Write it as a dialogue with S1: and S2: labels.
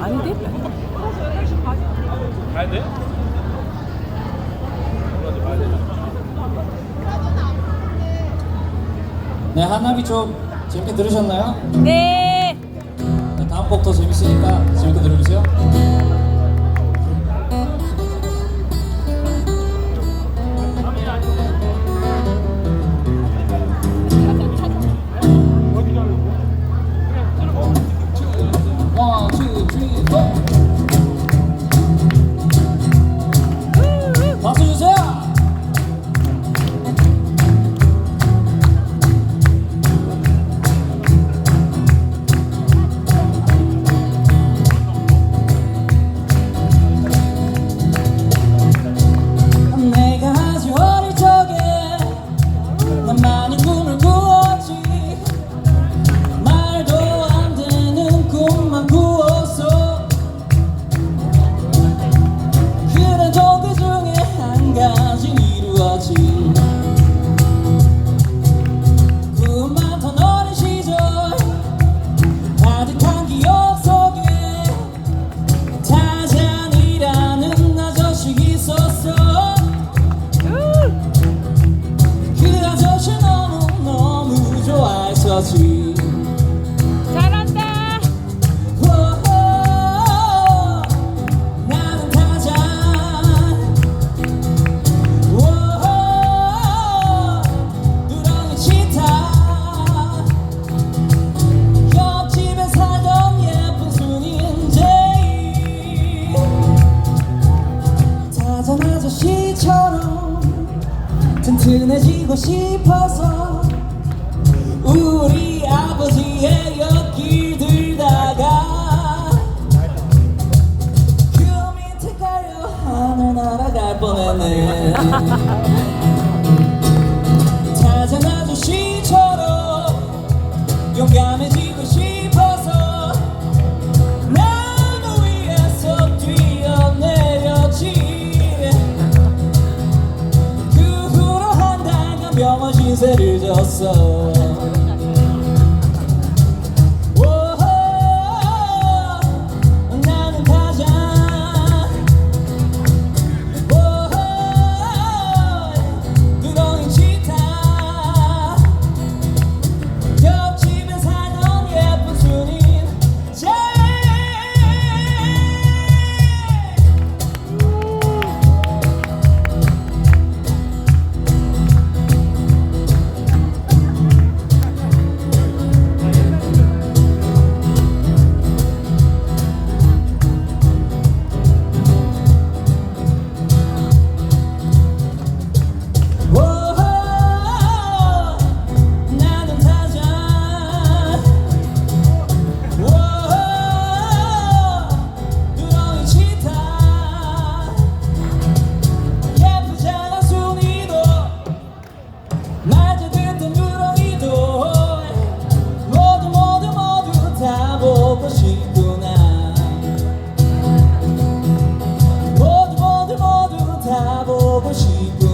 S1: 안 돼?
S2: 가야 돼?
S3: 네, 한나비 좀 재밌게 들으셨나요?
S1: 네,
S3: 네 다음 곡도 재밌으니까 튼튼해지고 싶어서 우리 아버지의 옆길 들다가 그 밑에 가려 하늘 날아갈 뻔했네. you're much easier to. longe